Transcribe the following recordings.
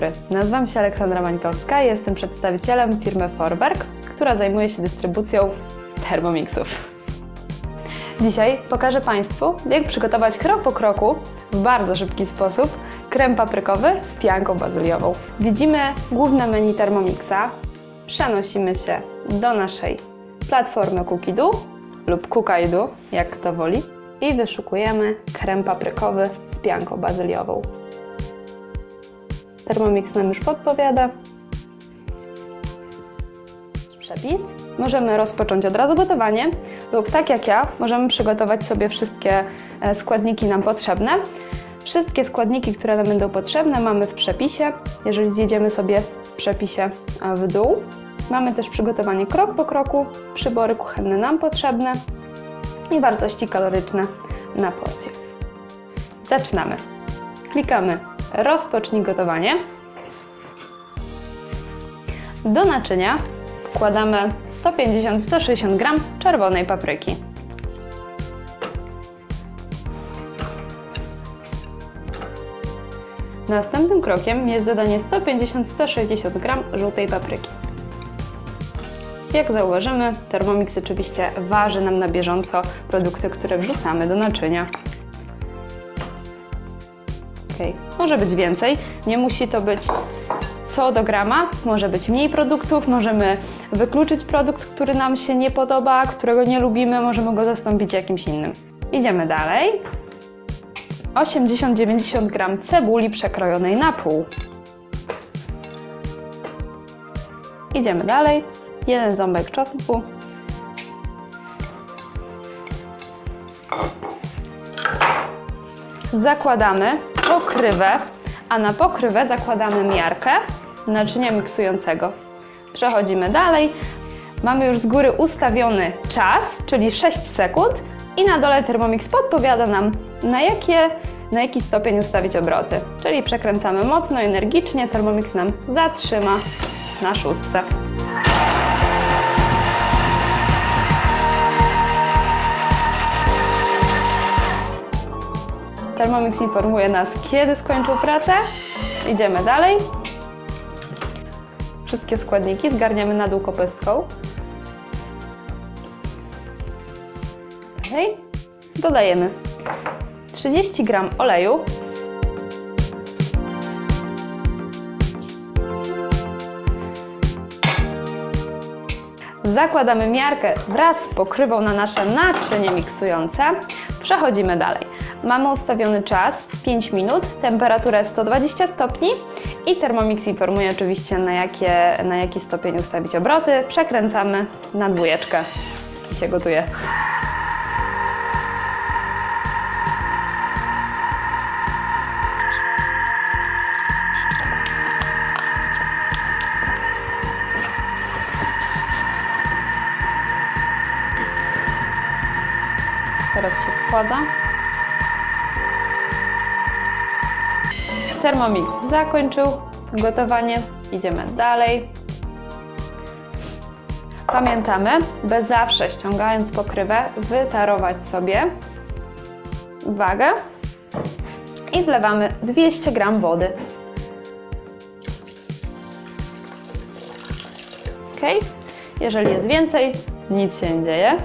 dobry, nazywam się Aleksandra Mańkowska i jestem przedstawicielem firmy Forberg, która zajmuje się dystrybucją Thermomixów. Dzisiaj pokażę Państwu, jak przygotować krok po kroku, w bardzo szybki sposób, krem paprykowy z pianką bazyliową. Widzimy główne menu Thermomixa, przenosimy się do naszej platformy Cookidu lub Cookaidu, jak kto woli, i wyszukujemy krem paprykowy z pianką bazyliową. Thermomix nam już podpowiada. Przepis. Możemy rozpocząć od razu gotowanie lub tak jak ja, możemy przygotować sobie wszystkie e, składniki nam potrzebne. Wszystkie składniki, które nam będą potrzebne, mamy w przepisie. Jeżeli zjedziemy sobie w przepisie e, w dół, mamy też przygotowanie krok po kroku, przybory kuchenne nam potrzebne i wartości kaloryczne na porcję. Zaczynamy. Klikamy rozpocznij gotowanie. Do naczynia wkładamy 150-160 g czerwonej papryki. Następnym krokiem jest dodanie 150-160 g żółtej papryki. Jak zauważymy, Thermomix oczywiście waży nam na bieżąco produkty, które wrzucamy do naczynia. Może być więcej, nie musi to być co do grama, może być mniej produktów, możemy wykluczyć produkt, który nam się nie podoba, którego nie lubimy, możemy go zastąpić jakimś innym. Idziemy dalej. 80-90 g cebuli przekrojonej na pół. Idziemy dalej. Jeden ząbek czosnku. Zakładamy pokrywę, a na pokrywę zakładamy miarkę naczynia miksującego. Przechodzimy dalej. Mamy już z góry ustawiony czas, czyli 6 sekund i na dole Thermomix podpowiada nam na, jakie, na jaki stopień ustawić obroty. Czyli przekręcamy mocno, energicznie, Thermomix nam zatrzyma na szóstce. Thermomix informuje nas, kiedy skończył pracę. Idziemy dalej. Wszystkie składniki zgarniamy na dół kopystką. Dalej. Dodajemy 30 g oleju. Zakładamy miarkę wraz z pokrywą na nasze naczynie miksujące. Przechodzimy dalej. Mamy ustawiony czas 5 minut, temperaturę 120 stopni i Thermomix informuje oczywiście na, jakie, na jaki stopień ustawić obroty. Przekręcamy na dwójeczkę i się gotuje. Teraz się schładza. Thermomix zakończył gotowanie. Idziemy dalej. Pamiętamy, by zawsze ściągając pokrywę, wytarować sobie wagę i wlewamy 200 g wody. Ok? Jeżeli jest więcej, nic się nie dzieje.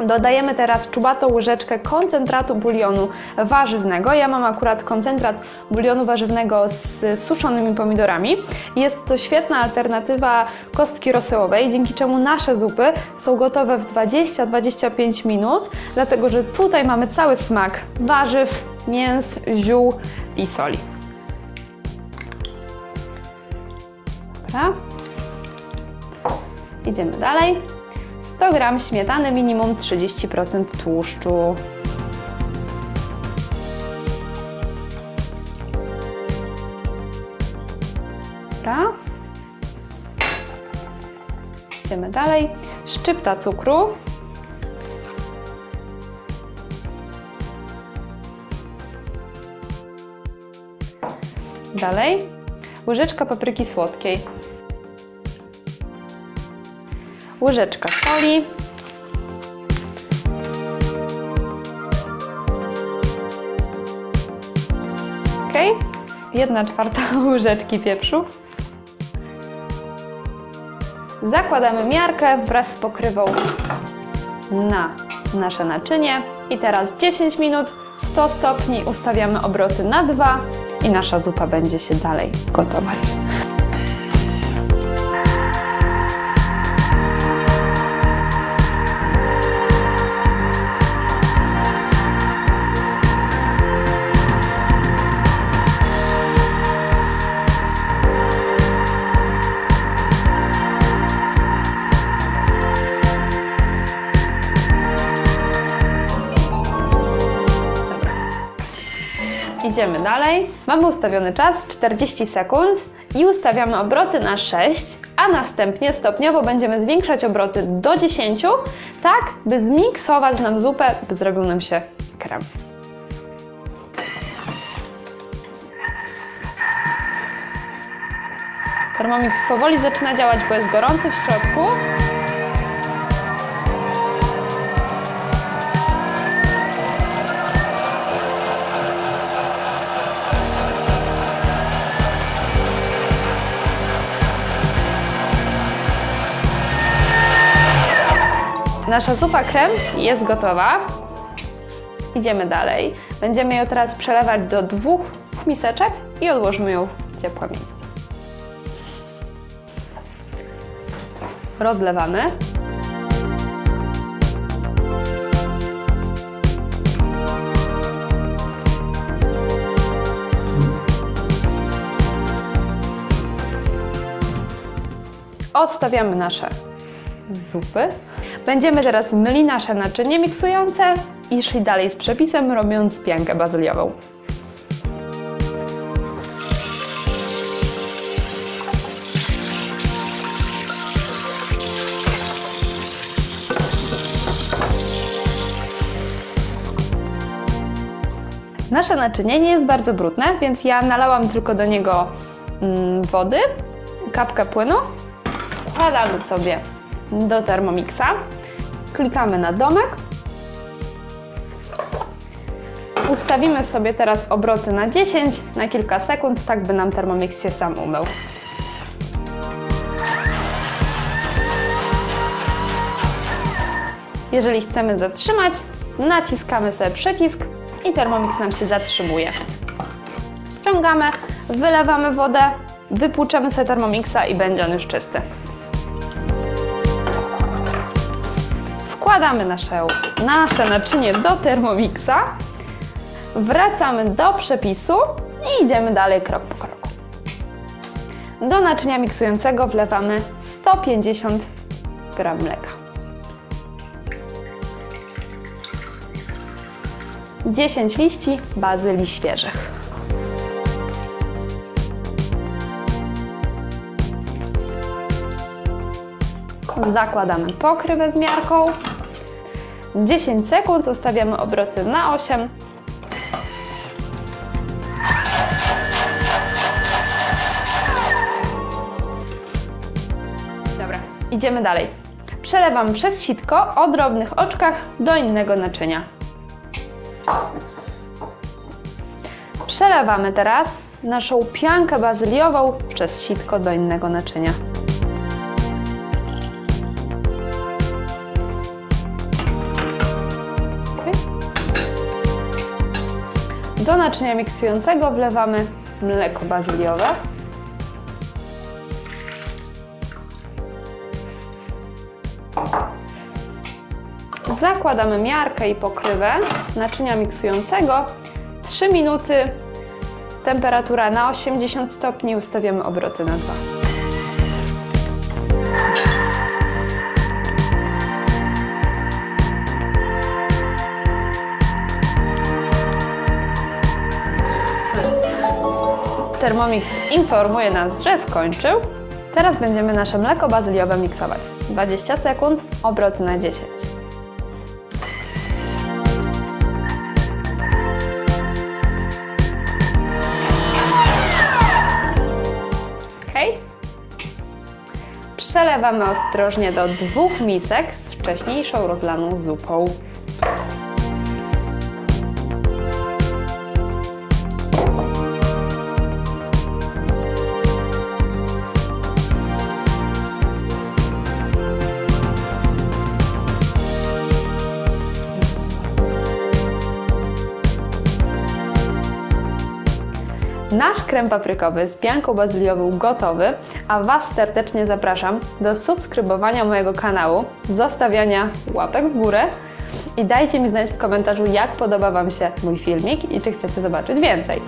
Dodajemy teraz czubatą łyżeczkę koncentratu bulionu warzywnego. Ja mam akurat koncentrat bulionu warzywnego z suszonymi pomidorami. Jest to świetna alternatywa kostki rosołowej, dzięki czemu nasze zupy są gotowe w 20-25 minut, dlatego że tutaj mamy cały smak warzyw, mięs, ziół i soli. Dobra. Idziemy dalej. 100 g śmietany, minimum 30% tłuszczu. Dobra. Idziemy dalej. Szczypta cukru. Dalej. Łyżeczka papryki słodkiej. Łyżeczka soli, ok, 1 czwarta łyżeczki pieprzu. Zakładamy miarkę wraz z pokrywą na nasze naczynie i teraz 10 minut 100 stopni ustawiamy obroty na 2 i nasza zupa będzie się dalej gotować. Idziemy dalej. Mamy ustawiony czas 40 sekund i ustawiamy obroty na 6, a następnie stopniowo będziemy zwiększać obroty do 10, tak by zmiksować nam zupę, by zrobił nam się krem. Thermomix powoli zaczyna działać, bo jest gorący w środku. Nasza zupa krem jest gotowa. Idziemy dalej. Będziemy ją teraz przelewać do dwóch miseczek i odłożymy ją w ciepłe miejsce. Rozlewamy. Odstawiamy nasze zupy. Będziemy teraz myli nasze naczynie miksujące i szli dalej z przepisem, robiąc piankę bazyliową. Nasze naczynie nie jest bardzo brudne, więc ja nalałam tylko do niego mm, wody, kapkę płynu. Wkładamy sobie do Thermomixa. Klikamy na domek. Ustawimy sobie teraz obroty na 10 na kilka sekund, tak by nam Thermomix się sam umył. Jeżeli chcemy zatrzymać, naciskamy sobie przycisk i Thermomix nam się zatrzymuje. Ściągamy, wylewamy wodę, wypłuczemy sobie Thermomixa i będzie on już czysty. Wkładamy nasze, nasze naczynie do Thermomixa, wracamy do przepisu i idziemy dalej krok po kroku. Do naczynia miksującego wlewamy 150 g mleka. 10 liści bazylii świeżych. Zakładamy pokrywę z miarką. 10 sekund ustawiamy obroty na 8. Dobra, idziemy dalej. Przelewam przez sitko o drobnych oczkach do innego naczynia. Przelewamy teraz naszą piankę bazyliową przez sitko do innego naczynia. Do naczynia miksującego wlewamy mleko bazyliowe. Zakładamy miarkę i pokrywę naczynia miksującego. 3 minuty, temperatura na 80 stopni, ustawiamy obroty na 2. Thermomix informuje nas, że skończył. Teraz będziemy nasze mleko bazyliowe miksować. 20 sekund, obroty na 10. Ok. Przelewamy ostrożnie do dwóch misek z wcześniejszą rozlaną zupą. Nasz krem paprykowy z pianką bazyliową gotowy, a Was serdecznie zapraszam do subskrybowania mojego kanału, zostawiania łapek w górę i dajcie mi znać w komentarzu, jak podoba Wam się mój filmik i czy chcecie zobaczyć więcej.